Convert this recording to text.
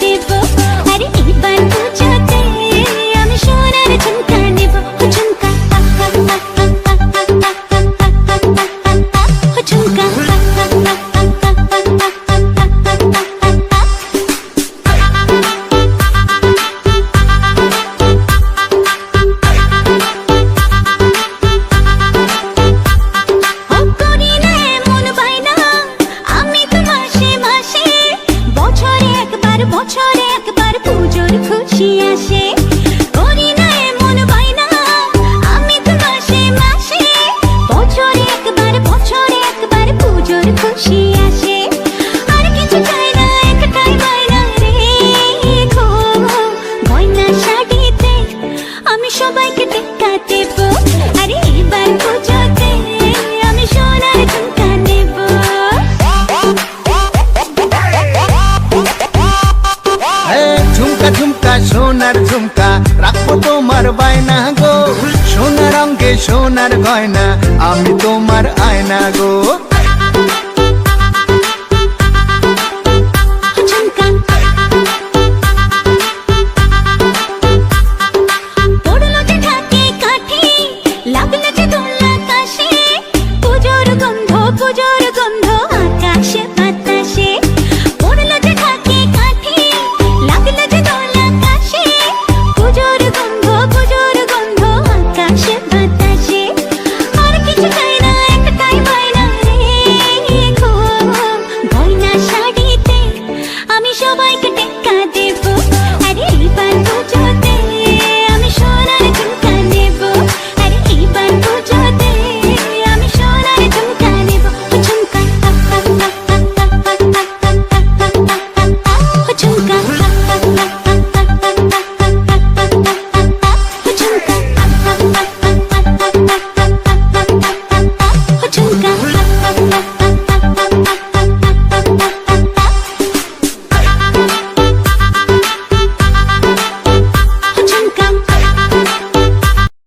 देवो 冷やし。রাখব তোমার বায়না গো। সোনার অঙ্গে সোনার গয়না আমি তোমার আয়না গো। সবাই